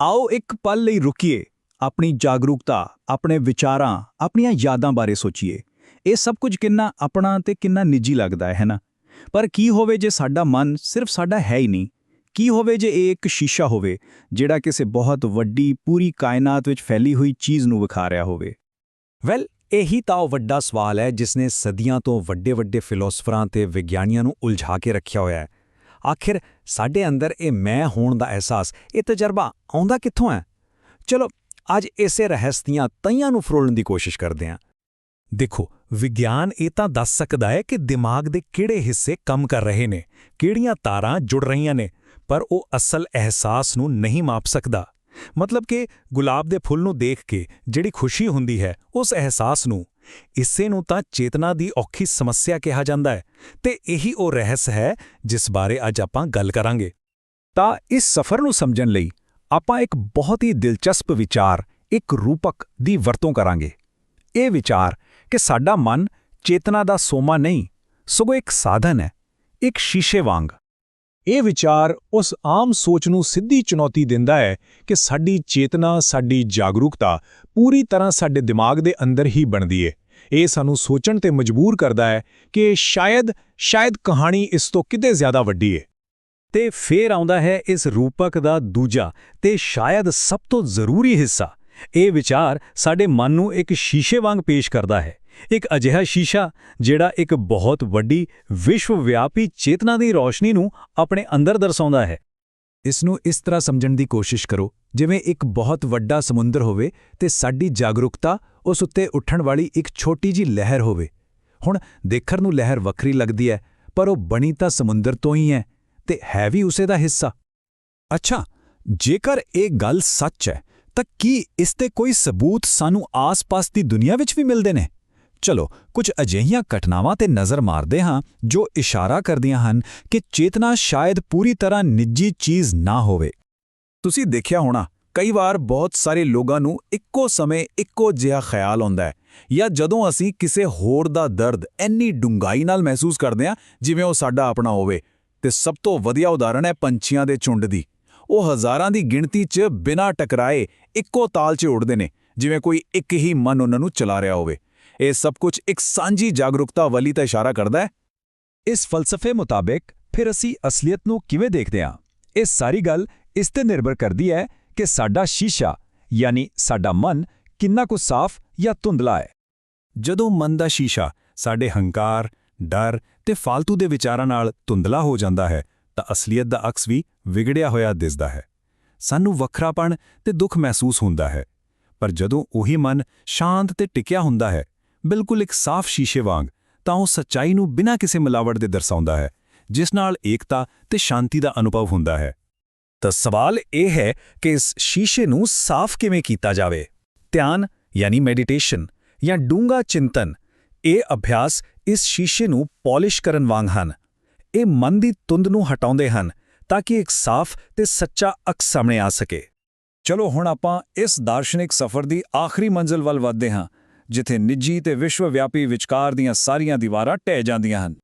ਆਓ ਇੱਕ ਪਲ ਲਈ ਰੁਕੀਏ, ਆਪਣੀ ਜਾਗਰੂਕਤਾ, ਆਪਣੇ ਵਿਚਾਰਾਂ, ਆਪਣੀਆਂ ਯਾਦਾਂ ਬਾਰੇ ਸੋਚੀਏ। ਇਹ ਸਭ ਕੁਝ ਕਿੰਨਾ ਆਪਣਾ ਤੇ ਕਿੰਨਾ ਨਿੱਜੀ ਲੱਗਦਾ ਹੈ ਨਾ? ਪਰ ਕੀ ਹੋਵੇ ਜੇ ਸਾਡਾ ਮਨ ਸਿਰਫ ਸਾਡਾ ਹੈ ਹੀ ਨਹੀਂ? ਕੀ ਹੋਵੇ ਜੇ ਇਹ ਇੱਕ ਸ਼ੀਸ਼ਾ ਹੋਵੇ, ਜਿਹੜਾ ਕਿਸੇ ਬਹੁਤ ਵੱਡੀ, ਪੂਰੀ ਕਾਇਨਾਤ ਵਿੱਚ ਫੈਲੀ ਹੋਈ ਚੀਜ਼ ਨੂੰ ਵਿਖਾ ਰਿਹਾ ਹੋਵੇ? ਵੈਲ, ਇਹੀ ਤਾਂ ਉਹ ਵੱਡਾ ਸਵਾਲ ਹੈ ਜਿਸ ਨੇ ਸਦੀਆਂ ਤੋਂ ਵੱਡੇ-ਵੱਡੇ ਫਿਲਾਸਫਰਾਂ ਤੇ ਵਿਗਿਆਨੀਆਂ ਨੂੰ ਉਲਝਾ ਕੇ ਰੱਖਿਆ ਹੋਇਆ ਹੈ। ਆਖਿਰ ਸਾਡੇ ਅੰਦਰ ਇਹ ਮੈਂ ਹੋਣ ਦਾ ਅਹਿਸਾਸ, ਇਹ ਤਜਰਬਾ ਆਉਂਦਾ ਕਿੱਥੋਂ ਹੈ? ਚਲੋ, ਅੱਜ ਇਸੇ ਰਹੱਸ ਦੀਆਂ ਤਈਆਂ ਨੂੰ ਫਰੋਲਣ ਦੀ ਕੋਸ਼ਿਸ਼ ਕਰਦੇ ਹਾਂ। ਦੇਖੋ, ਵਿਗਿਆਨ ਇਹ ਤਾਂ ਦੱਸ ਸਕਦਾ ਹੈ ਕਿ ਦਿਮਾਗ ਦੇ ਕਿਹੜੇ ਹਿੱਸੇ ਕੰਮ ਕਰ ਰਹੇ ਨੇ, ਕਿਹੜੀਆਂ ਤਾਰਾਂ ਜੁੜ ਰਹੀਆਂ ਨੇ, ਪਰ ਉਹ ਅਸਲ ਅਹਿਸਾਸ ਨੂੰ ਨਹੀਂ ਮਾਪ ਸਕਦਾ। ਮਤਲਬ ਕਿ ਗੁਲਾਬ ਦੇ ਫੁੱਲ ਨੂੰ ਦੇਖ ਕੇ ਜਿਹੜੀ ਖੁਸ਼ੀ ਹੁੰਦੀ ਹੈ, ਉਸ ਅਹਿਸਾਸ ਨੂੰ ਇਸੇ ਨੂੰ ਤਾਂ ਚੇਤਨਾ ਦੀ ਔਖੀ ਸਮੱਸਿਆ ਕਿਹਾ ਜਾਂਦਾ ਹੈ ਤੇ ਇਹੀ ਉਹ ਰਹੱਸ ਹੈ ਜਿਸ ਬਾਰੇ ਅੱਜ ਆਪਾਂ ਗੱਲ ਕਰਾਂਗੇ। ਤਾਂ ਇਸ ਸਫ਼ਰ ਨੂੰ ਸਮਝਣ ਲਈ ਆਪਾਂ ਇੱਕ ਬਹੁਤ ਹੀ ਦਿਲਚਸਪ ਵਿਚਾਰ, ਇੱਕ ਰੂਪਕ ਦੀ ਵਰਤੋਂ ਕਰਾਂਗੇ। ਇਹ ਵਿਚਾਰ ਕਿ ਸਾਡਾ ਮਨ ਚੇਤਨਾ ਦਾ ਸੋਮਾ ਨਹੀਂ, ਸਗੋਂ ਇੱਕ ਸਾਧਨ ਹੈ, ਇੱਕ ਸ਼ੀਸ਼ੇ ਵਾਂਗ। ਇਹ ਵਿਚਾਰ ਉਸ ਆਮ ਸੋਚ ਨੂੰ ਸਿੱਧੀ ਚੁਣੌਤੀ ਦਿੰਦਾ ਹੈ ਕਿ ਸਾਡੀ ਚੇਤਨਾ, ਸਾਡੀ ਜਾਗਰੂਕਤਾ ਪੂਰੀ ਤਰ੍ਹਾਂ ਸਾਡੇ ਦਿਮਾਗ ਦੇ ਅੰਦਰ ਹੀ ਬਣਦੀ ਏ। ਇਹ ਸਾਨੂੰ ਸੋਚਣ ਤੇ ਮਜਬੂਰ ਕਰਦਾ ਹੈ ਕਿ ਸ਼ਾਇਦ ਸ਼ਾਇਦ ਕਹਾਣੀ ਇਸ ਤੋਂ ਕਿਤੇ ਜ਼ਿਆਦਾ ਵੱਡੀ ਏ। ਤੇ ਫੇਰ ਆਉਂਦਾ ਹੈ ਇਸ ਰੂਪਕ ਦਾ ਦੂਜਾ ਤੇ ਸ਼ਾਇਦ ਸਭ ਤੋਂ ਜ਼ਰੂਰੀ ਹਿੱਸਾ। ਇਹ ਵਿਚਾਰ ਸਾਡੇ ਮਨ ਨੂੰ ਇੱਕ ਸ਼ੀਸ਼ੇ ਵਾਂਗ ਪੇਸ਼ ਕਰਦਾ ਹੈ। ਇੱਕ ਅਜਿਹਾ ਸ਼ੀਸ਼ਾ ਜਿਹੜਾ ਇੱਕ ਬਹੁਤ ਵੱਡੀ ਵਿਸ਼ਵ ਵਿਆਪੀ ਚੇਤਨਾ ਦੀ ਰੋਸ਼ਨੀ ਨੂੰ ਆਪਣੇ ਅੰਦਰ ਦਰਸਾਉਂਦਾ ਹੈ। ਇਸ ਨੂੰ ਇਸ ਤਰ੍ਹਾਂ ਸਮਝਣ ਦੀ ਕੋਸ਼ਿਸ਼ ਕਰੋ ਜਿਵੇਂ ਇੱਕ ਬਹੁਤ ਵੱਡਾ ਸਮੁੰਦਰ ਹੋਵੇ ਤੇ ਸਾਡੀ ਜਾਗਰੂਕਤਾ ਉਸ ਉੱਤੇ ਉੱਠਣ ਵਾਲੀ ਇੱਕ ਛੋਟੀ ਜੀ ਲਹਿਰ ਹੋਵੇ। ਹੁਣ ਦੇਖਣ ਨੂੰ ਲਹਿਰ ਵੱਖਰੀ ਲੱਗਦੀ ਹੈ ਪਰ ਉਹ ਬਣੀ ਤਾਂ ਸਮੁੰਦਰ ਤੋਂ ਹੀ ਹੈ ਤੇ ਹੈ ਵੀ ਉਸੇ ਦਾ ਹਿੱਸਾ। ਅੱਛਾ, ਜੇਕਰ ਇਹ ਗੱਲ ਸੱਚ ਹੈ ਤਾਂ ਕੀ ਇਸ ਤੇ ਕੋਈ ਸਬੂਤ ਸਾਨੂੰ ਆਸ-ਪਾਸ ਦੀ ਦੁਨੀਆ ਵਿੱਚ ਵੀ ਮਿਲਦੇ ਨੇ? ਚਲੋ, ਕੁਝ ਅਜਿਹੀਆਂ ਘਟਨਾਵਾਂ ਤੇ ਨਜ਼ਰ ਮਾਰਦੇ ਹਾਂ ਜੋ ਇਸ਼ਾਰਾ ਕਰਦੀਆਂ ਹਨ ਕਿ ਚੇਤਨਾ ਸ਼ਾਇਦ ਪੂਰੀ ਤਰ੍ਹਾਂ ਨਿੱਜੀ ਚੀਜ਼ ਨਾ ਹੋਵੇ। ਤੁਸੀਂ ਦੇਖਿਆ ਹੋਣਾ, ਕਈ ਵਾਰ ਬਹੁਤ ਸਾਰੇ ਲੋਕਾਂ ਨੂੰ ਇੱਕੋ ਸਮੇਂ ਇੱਕੋ ਜਿਹਾ ਖਿਆਲ ਆਉਂਦਾ ਹੈ ਜਾਂ ਜਦੋਂ ਅਸੀਂ ਕਿਸੇ ਹੋਰ ਦਾ ਦਰਦ ਇੰਨੀ ਡੂੰਘਾਈ ਨਾਲ ਮਹਿਸੂਸ ਕਰਦੇ ਹਾਂ, ਜਿਵੇਂ ਉਹ ਸਾਡਾ ਆਪਣਾ ਹੋਵੇ, ਤੇ ਸਭ ਤੋਂ ਵਧੀਆ ਉਦਾਹਰਣ ਹੈ ਪੰਛੀਆਂ ਦੇ ਝੁੰਡ ਦੀ। ਉਹ ਹਜ਼ਾਰਾਂ ਦੀ ਗਿਣਤੀ 'ਚ ਬਿਨਾਂ ਟਕਰਾਏ ਇੱਕੋ ਤਾਲ 'ਚ ਉੱਡਦੇ ਨੇ, ਜਿਵੇਂ ਕੋਈ ਇੱਕ ਹੀ ਮਨ ਉਹਨਾਂ ਨੂੰ ਚਲਾ ਰਿਹਾ ਹੋਵੇ। ਇਹ ਸਭ ਕੁਝ ਇੱਕ ਸਾਂਝੀ ਜਾਗਰੂਕਤਾ ਵਾਲੀ ਤਾਂ ਇਸ਼ਾਰਾ ਕਰਦਾ ਹੈ। ਇਸ ਫਲਸਫੇ ਮੁਤਾਬਕ, ਫਿਰ ਅਸੀਂ ਅਸਲੀਅਤ ਨੂੰ ਕਿਵੇਂ ਦੇਖਦੇ ਹਾਂ? ਇਹ ਸਾਰੀ ਗੱਲ ਇਸ ਤੇ ਨਿਰਭਰ ਕਰਦੀ ਹੈ ਕਿ ਸਾਡਾ ਸ਼ੀਸ਼ਾ, ਯਾਨੀ ਸਾਡਾ ਮਨ, ਕਿੰਨਾ ਕੁ ਸਾਫ਼ ਜਾਂ ਧੁੰਦਲਾ ਹੈ। ਜਦੋਂ ਮਨ ਦਾ ਸ਼ੀਸ਼ਾ ਸਾਡੇ ਹੰਕਾਰ, ਡਰ ਤੇ ਫालतू ਦੇ ਵਿਚਾਰਾਂ ਨਾਲ ਧੁੰਦਲਾ ਹੋ ਜਾਂਦਾ ਹੈ, ਤਾਂ ਅਸਲੀਅਤ ਦਾ ਅਕਸ ਵੀ ਵਿਗੜਿਆ ਹੋਇਆ ਦਿਸਦਾ ਹੈ। ਸਾਨੂੰ ਵੱਖਰਾਪਣ ਤੇ ਦੁੱਖ ਮਹਿਸੂਸ ਹੁੰਦਾ ਹੈ, ਪਰ ਜਦੋਂ ਉਹੀ ਮਨ ਸ਼ਾਂਤ ਤੇ ਟਿਕਿਆ ਹੁੰਦਾ ਹੈ, ਬਿਲਕੁਲ ਇੱਕ ਸਾਫ਼ ਸ਼ੀਸ਼ੇ ਵਾਂਗ, ਤਾਂ ਉਹ ਸੱਚਾਈ ਨੂੰ ਬਿਨਾਂ ਕਿਸੇ ਮਿਲਾਵਟ ਦੇ ਦਰਸਾਉਂਦਾ ਹੈ, ਜਿਸ ਨਾਲ ਏਕਤਾ ਤੇ ਸ਼ਾਂਤੀ ਦਾ ਅਨੁਭਵ ਹੁੰਦਾ ਹੈ। ਤਾਂ ਸਵਾਲ ਇਹ ਹੈ ਕਿ ਇਸ ਸ਼ੀਸ਼ੇ ਨੂੰ ਸਾਫ਼ ਕਿਵੇਂ ਕੀਤਾ ਜਾਵੇ? ਧਿਆਨ ਯਾਨੀ ਮੈਡੀਟੇਸ਼ਨ ਜਾਂ ਡੂੰਗਾ ਚਿੰਤਨ, ਇਹ ਅਭਿਆਸ ਇਸ ਸ਼ੀਸ਼ੇ ਨੂੰ ਪਾਲਿਸ਼ ਕਰਨ ਵਾਂਗ ਹਨ। ਇਹ ਮਨ ਦੀ ਤੁੰਦ ਨੂੰ ਹਟਾਉਂਦੇ ਹਨ ਤਾਂ ਕਿ ਇੱਕ ਸਾਫ਼ ਤੇ ਸੱਚਾ ਅਕਸ ਸਾਹਮਣੇ ਆ ਸਕੇ। ਚਲੋ ਹੁਣ ਆਪਾਂ ਇਸ ਦਾਰਸ਼ਨਿਕ ਸਫ਼ਰ ਦੀ ਆਖਰੀ ਮੰਜ਼ਿਲ ਵੱਲ ਵਧਦੇ ਹਾਂ, ਜਿੱਥੇ ਨਿੱਜੀ ਤੇ ਵਿਸ਼ਵਵਿਆਪੀ ਵਿਚਕਾਰ ਦੀਆਂ ਸਾਰੀਆਂ ਦੀਵਾਰਾਂ ਟਹਿ ਜਾਂਦੀਆਂ ਹਨ।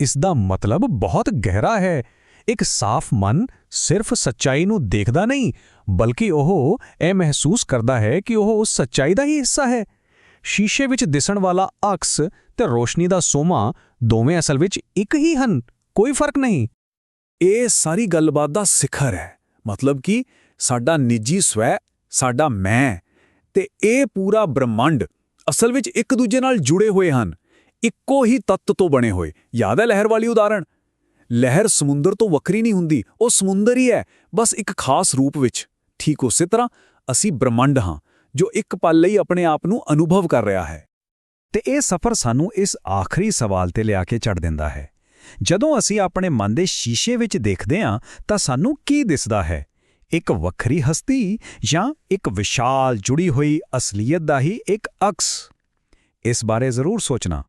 ਇਸ ਦਾ ਮਤਲਬ ਬਹੁਤ ਗਹਿਰਾ ਹੈ। ਇੱਕ ਸਾਫ਼ ਮਨ ਸਿਰਫ ਸੱਚਾਈ ਨੂੰ ਦੇਖਦਾ ਨਹੀਂ, ਬਲਕਿ ਉਹ ਇਹ ਮਹਿਸੂਸ ਕਰਦਾ ਹੈ ਕਿ ਉਹ ਉਸ ਸੱਚਾਈ ਦਾ ਹੀ ਹਿੱਸਾ ਹੈ। ਸ਼ੀਸ਼ੇ ਵਿੱਚ ਦਿਸਣ ਵਾਲਾ ਅਕਸ ਤੇ ਰੋਸ਼ਨੀ ਦਾ ਸੋਮਾ ਦੋਵੇਂ ਅਸਲ ਵਿੱਚ ਇੱਕ ਹੀ ਹਨ, ਕੋਈ ਫ਼ਰਕ ਨਹੀਂ। ਇਹ ਸਾਰੀ ਗੱਲਬਾਤ ਦਾ ਸਿਖਰ ਹੈ, ਮਤਲਬ ਕਿ ਸਾਡਾ ਨਿੱਜੀ ਸਵੈ, ਸਾਡਾ ਮੈਂ, ਤੇ ਇਹ ਪੂਰਾ ਬ੍ਰਹਮੰਡ ਅਸਲ ਵਿੱਚ ਇੱਕ ਦੂਜੇ ਨਾਲ ਜੁੜੇ ਹੋਏ ਹਨ, ਇੱਕੋ ਹੀ ਤੱਤ ਤੋਂ ਬਣੇ ਹੋਏ। ਯਾਦ ਹੈ ਲਹਿਰ ਵਾਲੀ ਉਦਾਹਰਣ? ਲਹਿਰ ਸਮੁੰਦਰ ਤੋਂ ਵੱਖਰੀ ਨਹੀਂ ਹੁੰਦੀ, ਉਹ ਸਮੁੰਦਰ ਹੀ ਹੈ, ਬਸ ਇੱਕ ਖਾਸ ਰੂਪ ਵਿੱਚ। ਠੀਕ ਉਸੇ ਤਰ੍ਹਾਂ ਅਸੀਂ ਬ੍ਰਹਮੰਡ ਹਾਂ, ਜੋ ਇੱਕ ਪਲ ਲਈ ਆਪਣੇ ਆਪ ਨੂੰ ਅਨੁਭਵ ਕਰ ਰਿਹਾ ਹੈ। ਤੇ ਇਹ ਸਫ਼ਰ ਸਾਨੂੰ ਇਸ ਆਖਰੀ ਸਵਾਲ ਤੇ ਲਿਆ ਕੇ ਛੱਡ ਦਿੰਦਾ ਹੈ। ਜਦੋਂ ਅਸੀਂ ਆਪਣੇ ਮਨ ਦੇ ਸ਼ੀਸ਼ੇ ਵਿੱਚ ਦੇਖਦੇ ਹਾਂ, ਤਾਂ ਸਾਨੂੰ ਕੀ ਦਿਸਦਾ ਹੈ? ਇੱਕ ਵੱਖਰੀ ਹਸਤੀ ਜਾਂ ਇੱਕ ਵਿਸ਼ਾਲ ਜੁੜੀ ਹੋਈ ਅਸਲੀਅਤ ਦਾ ਹੀ ਇੱਕ ਅਕਸ? ਇਸ ਬਾਰੇ ਜ਼ਰੂਰ ਸੋਚਣਾ।